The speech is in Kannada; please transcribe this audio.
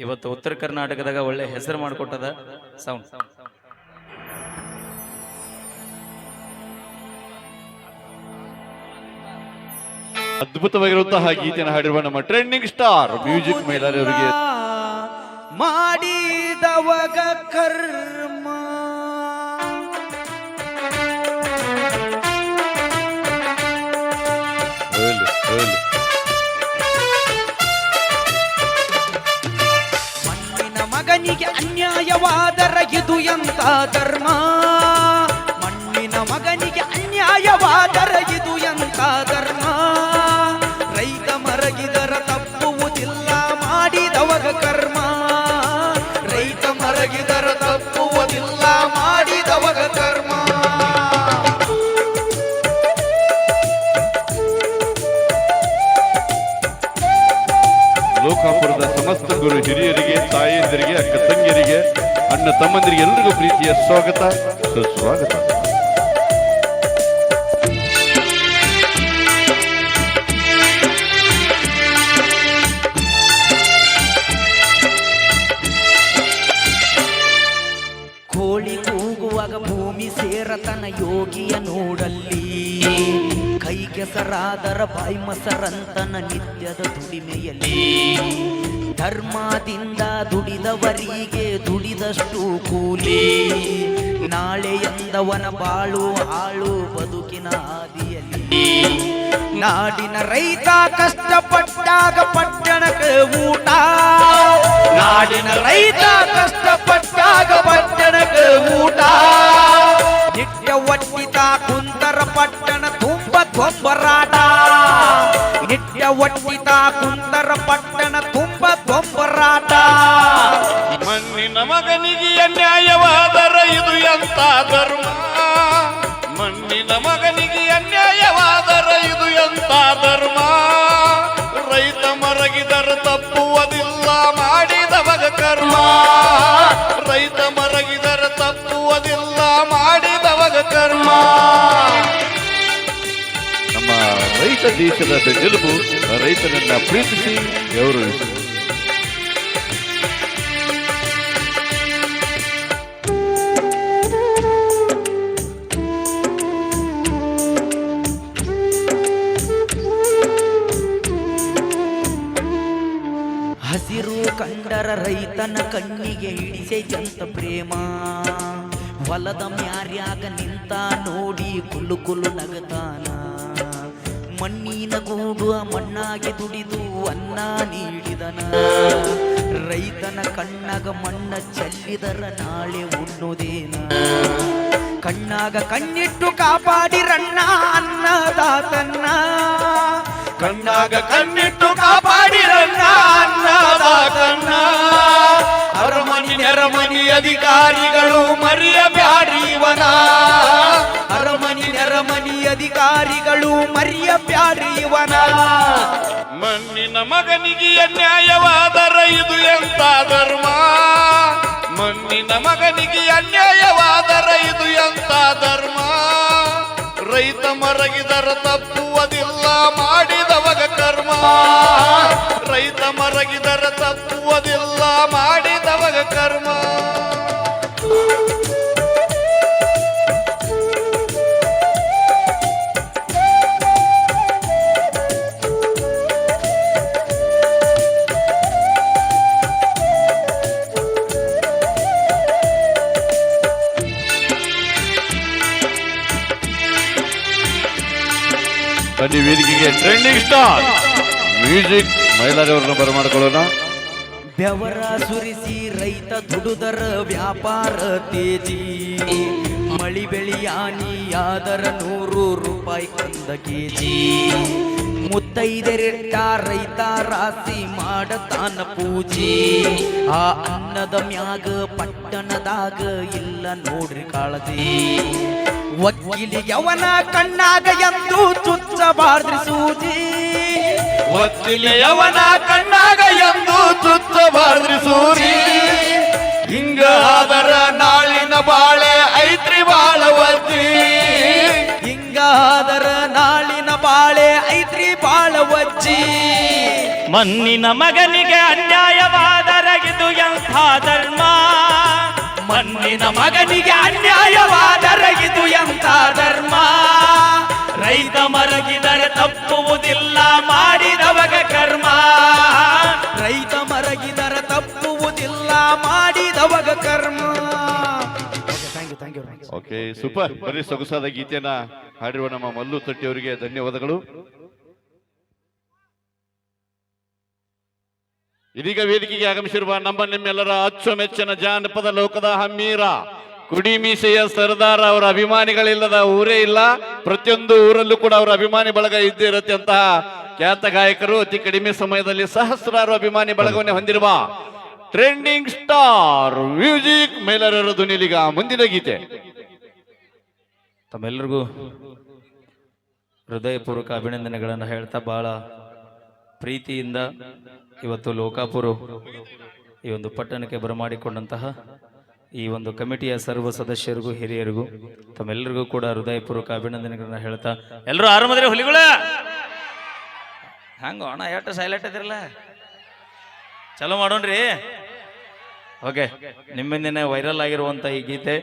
ಇವತ್ತು ಉತ್ತರ ಕರ್ನಾಟಕದಾಗ ಒಳ್ಳೆ ಹೆಸರು ಮಾಡಿಕೊಟ್ಟದ ಸೌಂಡ್ ಅದ್ಭುತವಾಗಿರುವಂತಹ ಗೀತೆಯನ್ನು ಹಾಡಿರುವ ನಮ್ಮ ಟ್ರೆಂಡಿಂಗ್ ಸ್ಟಾರ್ ಮ್ಯೂಸಿಕ್ ಮೈಲಾರಿಯವರಿಗೆ ಮಾಡಿದವಗ ಕರ್ಮ ಇದು ಸಮಸ್ತ ಹಿರಿಯರಿಗೆ, ತಾಯಂದಿರಿಗೆ, ಅಕ್ಕ ತಂಗಿಯರಿಗೆ, ಅಣ್ಣ ತಮ್ಮಂದಿರಿಗೆ ಎಲ್ರಿಗೂ ಪ್ರೀತಿಯ ಸ್ವಾಗತ, ಸುಸ್ವಾಗತ. ಕೋಳಿ ಕೂಗುವಾಗ ಭೂಮಿ ಸೇರತನ ಯೋಗಿಯ ನೋಡಲ್ಲಿ. ಕೈ ಕೆಸರಾದರ ಬಾಯಿ ಮಸರಂತನ ನಿತ್ಯದ ದುಡಿಮೆಯಲ್ಲಿ. ಧರ್ಮದಿಂದ ದುಡಿದವರಿಗೆ ದುಡಿದಷ್ಟು ಕೂಲಿ. ನಾಳೆ ಎಂದವನ ಬಾಳು, ಹಾಳು ಬದುಕಿನ ಹಾದಿಯಲ್ಲಿ. ನಾಡಿನ ರೈತ ಕಷ್ಟಪಟ್ಟಾಗ ಪಟ್ಟಣಕ್ಕೆ ಊಟ. ನಾಡಿನ ರೈತ ಕಷ್ಟಪಟ್ಟಾಗ ತುಂಬ ತೊಂಬರಾಟ ಮಣ್ಣಿನ ಮಗನಿಗೆ ಅನ್ಯಾಯವಾದರ ಇದು ಎಂತ ಧರ್ಮ ಮಣ್ಣಿನ ಮಗನಿಗೆ ಅನ್ಯಾಯವಾದರ ಇದು ಎಂತ ಧರ್ಮ ರೈತ ಮರಗಿದರ ತಪ್ಪುವುದಿಲ್ಲ ಮಾಡಿದವಗ ಕರ್ಮ. ರೈತ ಮರಗಿದರ ತಪ್ಪುವುದಿಲ್ಲ ಮಾಡಿದವಗ ಕರ್ಮ. ನಮ್ಮ ರೈತ ದೇಶದ ಗೆಲುವು ರೈತನನ್ನ ಪ್ರೀತಿಸಿ ಗೌರವಿಸಿ. ರೈತನ ಕಣ್ಣಿಗೆ ಹಿಡಿಸೈತಂತ ಪ್ರೇಮ. ಹೊಲದ ಮ್ಯಾರ್ಯಾಗ ನಿಂತ ನೋಡಿ ಕುಲ್ಲು ಕುಲ್ಲು ನಗತಾನ. ಮಣ್ಣಿನ ಗೂಡು ಮಣ್ಣಾಗಿ ದುಡಿದು ಅನ್ನ ನೀಡಿದನ. ರೈತನ ಕಣ್ಣಾಗ ಮಣ್ಣ ಚಲ್ಲಿದರ ನಾಳೆ ಉಣ್ಣುದೇನ. ಕಣ್ಣಾಗ ಕಣ್ಣಿಟ್ಟು ಕಾಪಾಡಿರಣ್ಣ ಅನ್ನದಾತನ್ನ. ಕಣ್ಣಾಗ ಕಣ್ಣಿಟ್ಟು ಕಾಪಾಡಿರಣ್ಣ ಅನ್ನದಾತನ್ನ. ಅರಮನಿ ನೆರಮನಿ ಅಧಿಕಾರಿಗಳು ಮರಿಯಬ್ಯಾಡ್ರಿವನ? ಅರಮನಿ ನೆರಮನಿ ಅಧಿಕಾರಿಗಳು ಮರಿಯಬ್ಯಾಡ್ರಿವನ? ಮಣ್ಣಿನ ಮಗನಿಗೆ ಅನ್ಯಾಯವಾದರ ಇದು ಎಂತ ಧರ್ಮ? ಮಣ್ಣಿನ ಮಗನಿಗೆ ಅನ್ಯಾಯವಾದರ ಇದು ಎಂತ ಧರ್ಮ? ರೈತ ಮರಗಿದರ ತಪ್ಪುವುದಿಲ್ಲ ಮಾಡಿದವಗ ಕರ್ಮ. ರೈತ ಮರಗಿದರ ತಪ್ಪುವುದಿಲ್ಲ ಬನ್ನಿ, ವೇದಿಕೆಗೆ ಟ್ರೆಂಡಿಂಗ್ ಸ್ಟಾರ್ ಮ್ಯೂಸಿಕ್ ಮೈಲಾರವ್ರನ್ನ ಬರಮಾಡಿಕೊಳ್ಳೋಣ ಬೆವರ ಸುರಿಸಿ ರೈತ ದುಡುದರ ವ್ಯಾಪಾರ ತೇಜಿ. ಮಳಿ ಬೆಳಿಯಾನಿಯಾದರ ನೂರು ರೂಪಾಯಿ ಕಂದ ಕೆಜಿ. ಮುತ್ತೈದೆರೆಟ್ಟ ರೈತ ರಾಸಿ ಮಾಡತಾನ ಪೂಜಿ. ಆ ಅನ್ನದ ಮ್ಯಾಗ ಪಟ್ಟಣದಾಗ ಇಲ್ಲ ನೋಡ್ರಿ ಕಾಳಜಿ. ವಕೀಲಿಗೆ ಅವನ ಕಣ್ಣಾಗ ಎಂದು ಚುಚ್ಚಬಾರ್ದ್ರಿ ಸೂಜಿ. ಒಕ್ಕಿಲಿಯವನ ಕಣ್ಣಾಗ ಎಂದು ಚುಚ್ಚಬಾರ್ದ್ರಿ ಸೂರಿ ಹಿಂಗ ಆದರ ನಾಳಿನ ಬಾಳೆ ಐತ್ರಿ ಬಾಳ ಒತ್ತಿ ಹಿಂಗಾದರ ನಾಳಿನ ಬಾಳೆ ಐತ್ರಿ ಬಾಳ ಒಜ್ಜಿ ಮಣ್ಣಿನ ಮಗನಿಗೆ ಅನ್ಯಾಯವಾದರ ಇದು ಮಣ್ಣಿನ ಮಗನಿಗೆ ಅನ್ಯಾಯವಾದರೆ ಇದು ಎಂತ ಧರ್ಮ? ರೈತ ಮರಗಿದರೆ ತಪ್ಪುವುದಿಲ್ಲ ಮಾಡಿದವಗ ಕರ್ಮ. ರೈತ ಮರಗಿದರೆ ತಪ್ಪುವುದಿಲ್ಲ ಮಾಡಿದವಗ ಕರ್ಮ. Thank you thank you okay super ಬರೀ ಸೊಗಸಾದ ಗೀತೆಯನ್ನ ಹಾಡಿರುವ ನಮ್ಮ ಮಲ್ಲು ತಟ್ಟಿಯವರಿಗೆ ಧನ್ಯವಾದಗಳು. ಇದೀಗ ವೇದಿಕೆಗೆ ಆಗಮಿಸಿರುವ ನಮ್ಮ ನಿಮ್ಮೆಲ್ಲರ ಅಚ್ಚುಮೆಚ್ಚಿನ ಜಾನಪದ ಲೋಕದ ಹಮ್ಮೀರ ಕುಡಿ ಮೀಸೆಯ ಸರ್ದಾರ, ಅವರ ಅಭಿಮಾನಿಗಳಿಲ್ಲದ ಊರೇ ಇಲ್ಲ. ಪ್ರತಿಯೊಂದು ಊರಲ್ಲೂ ಕೂಡ ಅವರ ಅಭಿಮಾನಿ ಬಳಗ ಇದ್ದೇ ಇರುತ್ತೆ ಅಂತಹ ಖ್ಯಾತ ಗಾಯಕರು. ಅತಿ ಕಡಿಮೆ ಸಮಯದಲ್ಲಿ ಸಹಸ್ರಾರು ಅಭಿಮಾನಿ ಬಳಗವನ್ನು ಹೊಂದಿರುವ ಟ್ರೆಂಡಿಂಗ್ ಸ್ಟಾರ್ ಮ್ಯೂಸಿಕ್ ಮೇಲರರ ಧ್ವನಿಲಿಗ ಮುಂದಿನ ಗೀತೆ. ತಮ್ಮೆಲ್ಲರಿಗೂ ಹೃದಯಪೂರ್ವಕ ಅಭಿನಂದನೆಗಳನ್ನು ಹೇಳ್ತಾ ಬಹಳ ಪ್ರೀತಿಯಿಂದ ಇವತ್ತು ಲೋಕಾಪುರ ಈ ಒಂದು ಪಟ್ಟಣಕ್ಕೆ ಬರಮಾಡಿಕೊಂಡಂತಹ ಈ ಒಂದು ಕಮಿಟಿಯ ಸರ್ವ ಸದಸ್ಯರಿಗೂ, ಹಿರಿಯರಿಗೂ, ತಮ್ಮೆಲ್ಲರಿಗೂ ಕೂಡ ಹೃದಯಪೂರ್ವಕ ಅಭಿನಂದನೆಗಳನ್ನ ಹೇಳ್ತಾ ಎಲ್ಲರೂ ಆರಾಮದ್ರಿ ಹುಲಿಗಳ? ಹಂಗ ಅಣ್ಣ ಎಷ್ಟು ಸೈಲೆಂಟ್ ಇದ್ರಲ್ಲ ಚಲೋ ಮಾಡೋಣ್ರಿ. ಓಕೆ, ನಿಮ್ಮಿಂದನೇ ವೈರಲ್ ಆಗಿರುವಂತ ಈ ಗೀತೆ